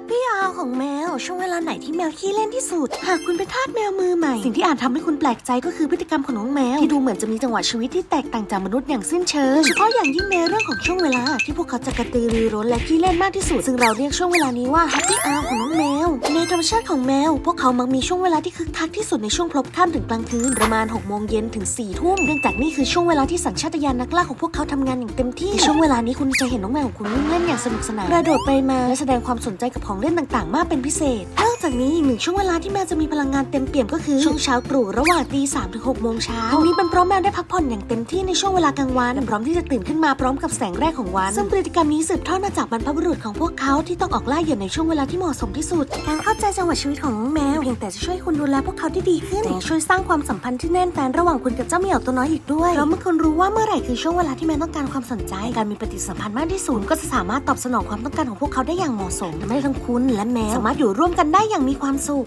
ฮัปปี้อาร์ของแมว ช่วงเวลาไหนที่แมวขี้เล่นที่สุด หากคุณเป็นทาสแมวมือใหม่ สิ่งที่อาจทำให้คุณแปลกใจก็คือพฤติกรรมของน้องแมว ที่ดูเหมือนจะมีจังหวะชีวิตที่แตกต่างจากมนุษย์อย่างสิ้นเชิงเฉพาะอย่างยิ่งในเรื่องของช่วงเวลา ที่พวกเขาจะกระตือรือร้นและขี้เล่นมากที่สุด ซึ่งเราเรียกช่วงเวลานี้ว่าฮัปปี้อาร์ของน้องแมว รรมชาติของแมว พวกเขามักมีช่วงเวลาที่คึกคักที่สุดในช่วงพลบค่ำถึงกลางคืนประมาณ6โมงเย็นถึง4ทุ่มเนื่องจากนี่คือช่วงเวลาที่สัญชาตญาณนักล่าของพวกเขาทำงานอย่างเต็มที่ในช่วงเวลานี้คุณจะเห็นน้องแมวของคุณวิ่งเล่นอย่างสนุกสนานกระโดดไปมาและแสดงความสนใจกับของเล่นต่างๆ มากเป็นพิเศษนอกจากนี้อีกหนึ่งช่วงเวลาที่แมวจะมีพลังงานเต็มเปี่ยมก็คือช่วงเช้าตรู่ระหว่างตีสามถึงหกโมงเช้าทั้งนี้เป็นเพราะแมวได้พักผ่อนอย่างเต็มที่ในช่วงเวลากลางวันและพร้อมที่จะตื่นขึ้นมาพร้อมกับแสงแรกของวันซึ่งพฤติกรรมนี้สืบทอดมาจากบรรพบุรุษของพวกเขาที่ต้องออกล่าเหยื่อในช่วงเวลาที่เหมาะสมที่สุดการเข้าใจจังหวะชีวิตของน้องแมวเพียงแต่จะช่วยคุณดูแลพวกเขาได้ดีขึ้นแต่ช่วยสร้างความสัมพันธ์ที่แน่นแฟนระหว่างคุณกับเจ้าเหมียวตัวน้อยอีกด้วยเพราะเมื่อคุณรู้ว่าเมื่อไหร่คือช่วงเวลาที่แมวต้องการความสนใจ การมีปฏิสัมพันธ์มากที่สุดก็จะสามารถตอบสนองความต้องการของพวกเขาได้อย่างเหมาะสมทำให้ทั้งคุณและแมวสามารถอยู่ร่วมกันได้อย่างมีความสุข